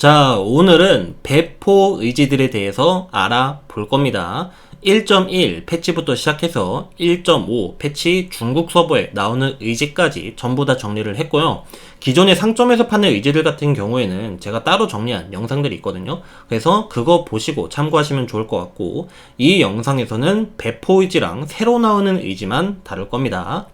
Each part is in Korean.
자, 오늘은 배포 의지들에 대해서 알아볼 겁니다. 1.1 패치부터 시작해서 1.5 패치 중국 서버에 나오는 의지까지 전부 다 정리를 했고요. 기존의 상점에서 파는 의지들 같은 경우에는 제가 따로 정리한 영상들이 있거든요. 그래서 그거 보시고 참고하시면 좋을 것 같고 이 영상에서는 배포 의지랑 새로 나오는 의지만 다룰 겁니다.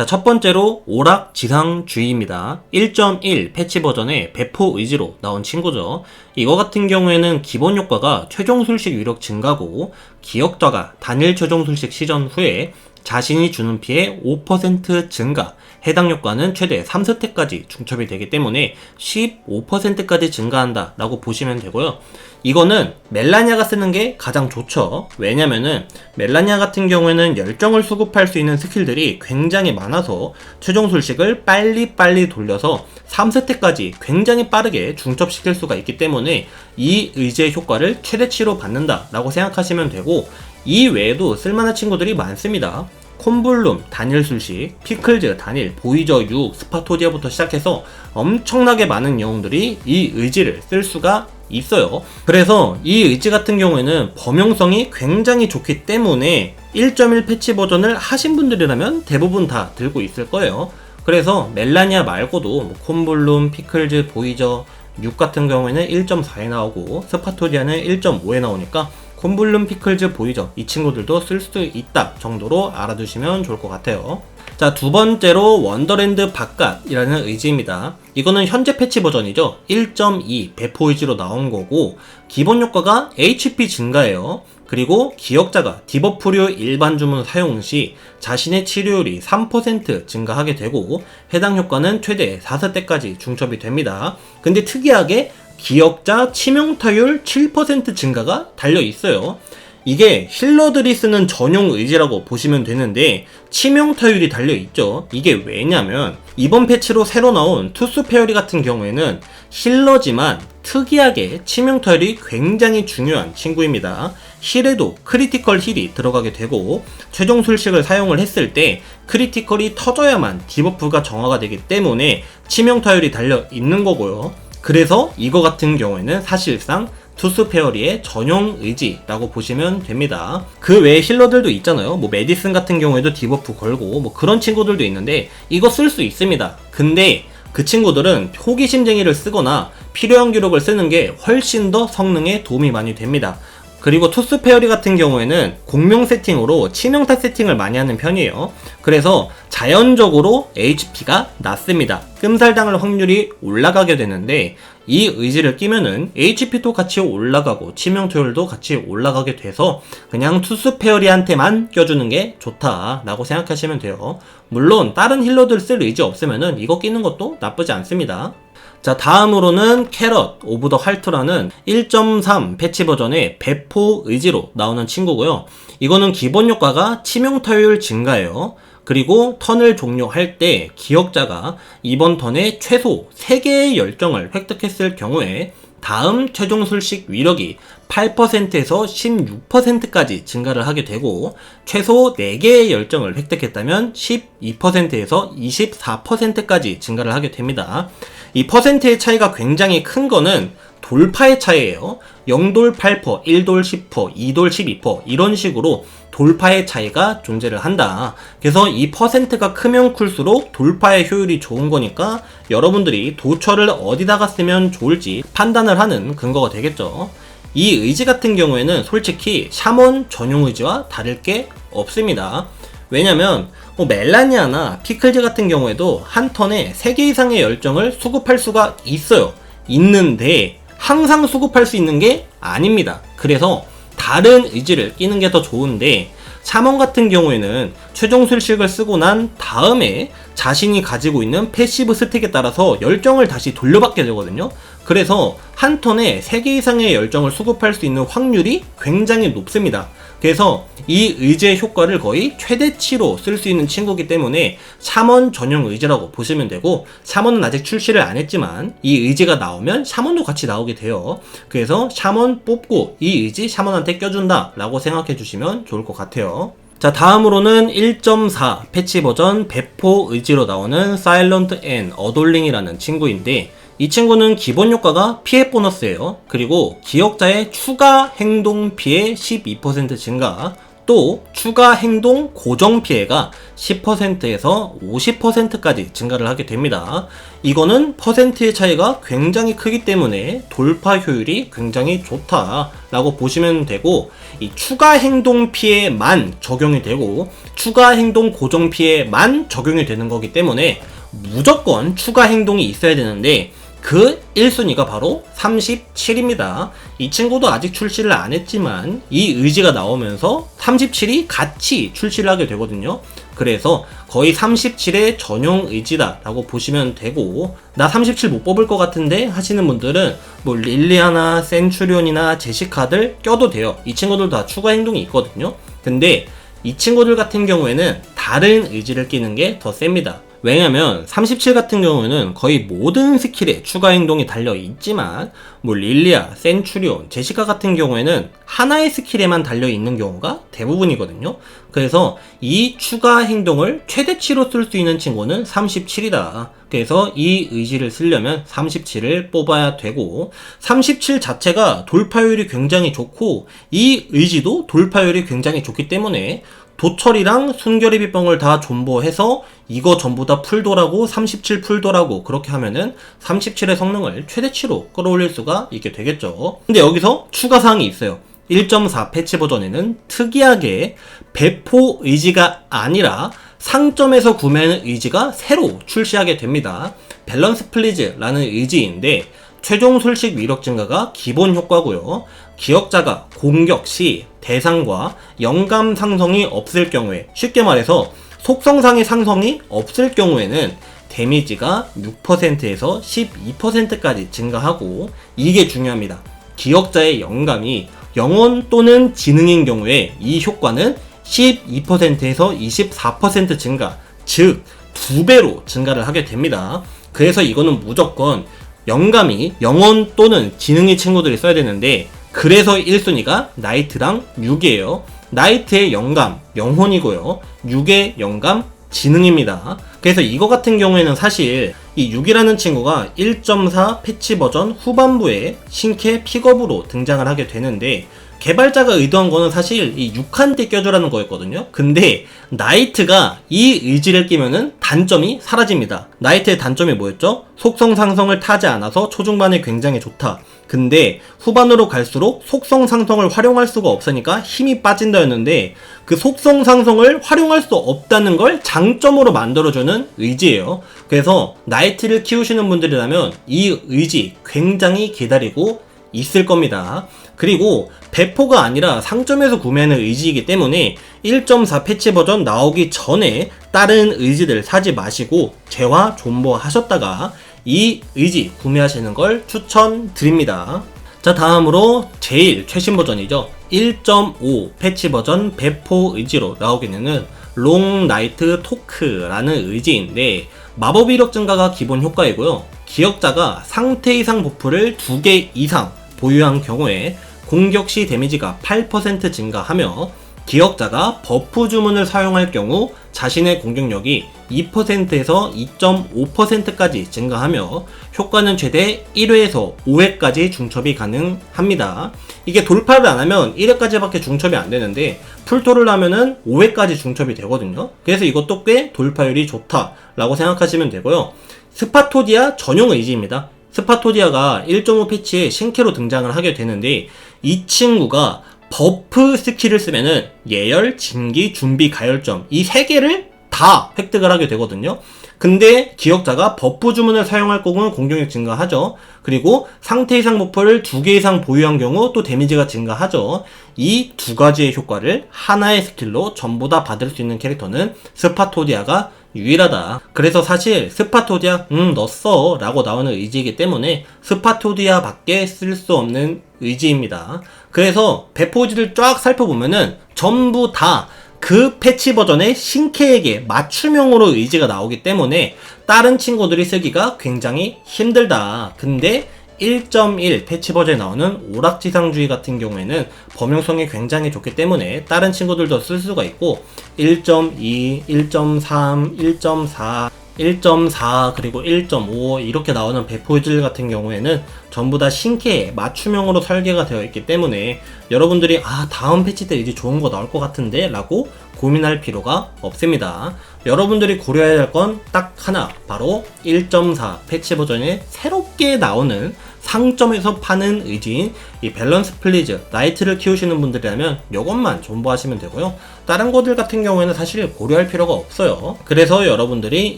자, 첫 번째로 오락 지상주의입니다. 1.1 패치 버전의 배포 의지로 나온 친구죠. 이거 같은 경우에는 기본 효과가 최종 술식 위력 증가고 기억자가 단일 최종 술식 시전 후에 자신이 주는 피해 5% 증가, 해당 효과는 최대 3스택까지 중첩이 되기 때문에 15%까지 증가한다 라고 보시면 되고요. 이거는 멜라니아가 쓰는 게 가장 좋죠. 왜냐면은 멜라니아 같은 경우에는 열정을 수급할 수 있는 스킬들이 굉장히 많아서 최종 술식을 빨리빨리 돌려서 3스택까지 굉장히 빠르게 중첩시킬 수가 있기 때문에 이 의지의 효과를 최대치로 받는다 라고 생각하시면 되고 이 외에도 쓸만한 친구들이 많습니다. 콤블룸, 단일 술식, 피클즈, 단일, 보이저 6, 스파토디아부터 시작해서 엄청나게 많은 영웅들이 이 의지를 쓸 수가 있어요. 그래서 이 의지 같은 경우에는 범용성이 굉장히 좋기 때문에 1.1 패치 버전을 하신 분들이라면 대부분 다 들고 있을 거예요. 그래서 멜라니아 말고도 뭐 콤블룸, 피클즈, 보이저 6 같은 경우에는 1.4에 나오고 스파토디아는 1.5에 나오니까 콤블룸 피클즈 보이죠? 이 친구들도 쓸 수 있다 정도로 알아두시면 좋을 것 같아요. 자, 두 번째로 원더랜드 바깥이라는 의지입니다. 이거는 현재 패치 버전이죠. 1.2 배포 의지로 나온 거고, 기본 효과가 HP 증가예요. 그리고 기억자가 디버프류 일반 주문 사용 시 자신의 치료율이 3% 증가하게 되고, 해당 효과는 최대 4스대까지 중첩이 됩니다. 근데 특이하게 기억자 치명타율 7% 증가가 달려 있어요. 이게 힐러들이 쓰는 전용 의지라고 보시면 되는데 치명타율이 달려 있죠. 이게 왜냐면 이번 패치로 새로 나온 투스 페어리 같은 경우에는 힐러지만 특이하게 치명타율이 굉장히 중요한 친구입니다. 힐에도 크리티컬 힐이 들어가게 되고 최종 술식을 사용을 했을 때 크리티컬이 터져야만 디버프가 정화가 되기 때문에 치명타율이 달려 있는 거고요. 그래서 이거 같은 경우에는 사실상 투스 페어리의 전용 의지라고 보시면 됩니다. 그 외에 힐러들도 있잖아요. 뭐 메디슨 같은 경우에도 디버프 걸고 뭐 그런 친구들도 있는데 이거 쓸 수 있습니다. 근데 그 친구들은 호기심쟁이를 쓰거나 필요한 기록을 쓰는 게 훨씬 더 성능에 도움이 많이 됩니다. 그리고 투스 페어리 같은 경우에는 공명 세팅으로 치명타 세팅을 많이 하는 편이에요. 그래서 자연적으로 HP가 낮습니다. 끔살당할 확률이 올라가게 되는데 이 의지를 끼면은 HP도 같이 올라가고 치명토율도 같이 올라가게 돼서 그냥 투스 페어리한테만 껴주는 게 좋다라고 생각하시면 돼요. 물론 다른 힐러들 쓸 의지 없으면은 이거 끼는 것도 나쁘지 않습니다. 자 다음으로는 캐럿 오브 더 할트라는 1.3 패치 버전의 배포 의지로 나오는 친구고요. 이거는 기본 효과가 치명 타율 증가예요. 그리고 턴을 종료할 때 기억자가 이번 턴에 최소 3개의 열정을 획득했을 경우에 다음 최종 술식 위력이 8%에서 16%까지 증가를 하게 되고 최소 4개의 열정을 획득했다면 12%에서 24%까지 증가를 하게 됩니다. 이 퍼센트의 차이가 굉장히 큰 거는 돌파의 차이예요. 0돌 8%, 1돌 10%, 2돌 12% 이런 식으로 돌파의 차이가 존재를 한다. 그래서 이 퍼센트가 크면 클수록 돌파의 효율이 좋은 거니까 여러분들이 도처를 어디다가 쓰면 좋을지 판단을 하는 근거가 되겠죠. 이 의지 같은 경우에는 솔직히 샤먼 전용 의지와 다를 게 없습니다. 왜냐면 뭐 멜라니아나 피클즈 같은 경우에도 한 턴에 3개 이상의 열정을 수급할 수가 있어요. 있는데 항상 수급할 수 있는 게 아닙니다. 그래서 다른 의지를 끼는 게 더 좋은데 샤먼 같은 경우에는 최종 술식을 쓰고 난 다음에 자신이 가지고 있는 패시브 스택에 따라서 열정을 다시 돌려받게 되거든요. 그래서 한 턴에 3개 이상의 열정을 수급할 수 있는 확률이 굉장히 높습니다. 그래서 이 의지의 효과를 거의 최대치로 쓸 수 있는 친구기 때문에 샤먼 전용 의지라고 보시면 되고 샤먼은 아직 출시를 안 했지만 이 의지가 나오면 샤먼도 같이 나오게 돼요. 그래서 샤먼 뽑고 이 의지 샤먼한테 껴준다 라고 생각해 주시면 좋을 것 같아요. 자, 다음으로는 1.4 패치 버전 배포 의지로 나오는 사일런트 N 어돌링이라는 친구인데 이 친구는 기본 효과가 피해 보너스예요. 그리고 기억자의 추가 행동 피해 12% 증가, 또 추가 행동 고정 피해가 10%에서 50%까지 증가를 하게 됩니다. 이거는 퍼센트의 차이가 굉장히 크기 때문에 돌파 효율이 굉장히 좋다라고 보시면 되고 이 추가 행동 피해만 적용이 되고 추가 행동 고정 피해만 적용이 되는 거기 때문에 무조건 추가 행동이 있어야 되는데 그 1순위가 바로 37입니다. 이 친구도 아직 출시를 안 했지만 이 의지가 나오면서 37이 같이 출시를 하게 되거든요. 그래서 거의 37의 전용 의지다라고 보시면 되고 나 37 못 뽑을 것 같은데 하시는 분들은 뭐 릴리아나 센츄리온이나 제시카들 껴도 돼요. 이 친구들 다 추가 행동이 있거든요. 근데 이 친구들 같은 경우에는 다른 의지를 끼는 게 더 셉니다. 왜냐면 37 같은 경우에는 거의 모든 스킬에 추가 행동이 달려 있지만 뭐 릴리아, 센츄리온, 제시카 같은 경우에는 하나의 스킬에만 달려 있는 경우가 대부분이거든요. 그래서 이 추가 행동을 최대치로 쓸 수 있는 친구는 37이다. 그래서 이 의지를 쓰려면 37을 뽑아야 되고 37 자체가 돌파율이 굉장히 좋고 이 의지도 돌파율이 굉장히 좋기 때문에 도철이랑 순결의 빗방울다 존버해서 이거 전부 다 풀도라고 37 풀도라고 그렇게 하면은 37의 성능을 최대치로 끌어올릴 수가 있게 되겠죠. 근데 여기서 추가 사항이 있어요. 1.4 패치 버전에는 특이하게 배포 의지가 아니라 상점에서 구매하는 의지가 새로 출시하게 됩니다. 밸런스 플리즈라는 의지인데 최종 솔식 위력 증가가 기본 효과고요. 기억자가 공격 시 대상과 영감 상성이 없을 경우에 쉽게 말해서 속성상의 상성이 없을 경우에는 데미지가 6%에서 12%까지 증가하고 이게 중요합니다. 기억자의 영감이 영혼 또는 지능인 경우에 이 효과는 12%에서 24% 증가, 즉, 두 배로 증가를 하게 됩니다. 그래서 이거는 무조건 영감이 영혼 또는 지능이 친구들이 써야 되는데 그래서 1순위가 나이트랑 6이에요. 나이트의 영감, 영혼이고요. 6의 영감, 지능입니다. 그래서 이거 같은 경우에는 사실 이 6이라는 친구가 1.4 패치 버전 후반부에 신캐 픽업으로 등장을 하게 되는데 개발자가 의도한 거는 사실 이 6한테 껴주라는 거였거든요. 근데 나이트가 이 의지를 끼면은 단점이 사라집니다. 나이트의 단점이 뭐였죠? 속성 상성을 타지 않아서 초중반에 굉장히 좋다. 근데 후반으로 갈수록 속성 상성을 활용할 수가 없으니까 힘이 빠진다였는데 그 속성 상성을 활용할 수 없다는 걸 장점으로 만들어주는 의지예요. 그래서 나이트를 키우시는 분들이라면 이 의지 굉장히 기다리고 있을 겁니다. 그리고 배포가 아니라 상점에서 구매하는 의지이기 때문에 1.4 패치 버전 나오기 전에 다른 의지들 사지 마시고 재화 존버 하셨다가 이 의지 구매하시는 걸 추천드립니다. 자 다음으로 제일 최신 버전이죠. 1.5 패치 버전 배포 의지로 나오게 되는 롱 나이트 토크라는 의지인데 마법 이력 증가가 기본 효과이고요. 기억자가 상태 이상 버프를 2개 이상 보유한 경우에 공격 시 데미지가 8% 증가하며 기억자가 버프 주문을 사용할 경우 자신의 공격력이 2%에서 2.5%까지 증가하며 효과는 최대 1회에서 5회까지 중첩이 가능합니다. 이게 돌파를 안 하면 1회까지밖에 중첩이 안 되는데 풀토를 하면은 5회까지 중첩이 되거든요. 그래서 이것도 꽤 돌파율이 좋다라고 생각하시면 되고요. 스파토디아 전용 의지입니다. 스파토디아가 1.5 패치에 신캐로 등장을 하게 되는데 이 친구가 버프 스킬을 쓰면은 예열, 진기, 준비, 가열점 이 세 개를 다 획득을 하게 되거든요. 근데 기억자가 버프 주문을 사용할 경우는 공격력 증가하죠. 그리고 상태 이상 버프를 두 개 이상 보유한 경우 또 데미지가 증가하죠. 이 두 가지의 효과를 하나의 스킬로 전부 다 받을 수 있는 캐릭터는 스파토디아가 유일하다. 그래서 사실 스파토디아 음 넣었어 라고 나오는 의지이기 때문에 스파토디아 밖에 쓸 수 없는 의지입니다. 그래서 배포지를 쫙 살펴보면은 전부 다 그 패치 버전의 신캐에게 맞춤형으로 의지가 나오기 때문에 다른 친구들이 쓰기가 굉장히 힘들다. 근데 1.1 패치 버전에 나오는 오락지상주의 같은 경우에는 범용성이 굉장히 좋기 때문에 다른 친구들도 쓸 수가 있고 1.2, 1.3, 1.4 1.4 그리고 1.5 이렇게 나오는 배포질 같은 경우에는 전부 다 신캐 맞춤형으로 설계가 되어 있기 때문에 여러분들이 아 다음 패치 때 이제 좋은 거 나올 것 같은데 라고 고민할 필요가 없습니다 여러분들이 고려해야 할 건 딱 하나 바로 1.4 패치 버전에 새롭게 나오는 상점에서 파는 의지인 이 밸런스 플리즈 나이트를 키우시는 분들이라면 이것만 존버하시면 되고요. 다른 거들 같은 경우에는 사실 고려할 필요가 없어요. 그래서 여러분들이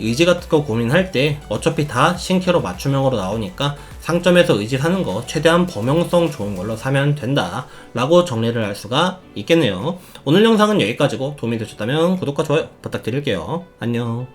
의지 같은 거 고민할 때 어차피 다 신캐로 맞춤형으로 나오니까 상점에서 의지 사는 거 최대한 범용성 좋은 걸로 사면 된다 라고 정리를 할 수가 있겠네요. 오늘 영상은 여기까지고 도움이 되셨다면 구독과 좋아요 부탁드릴게요. 안녕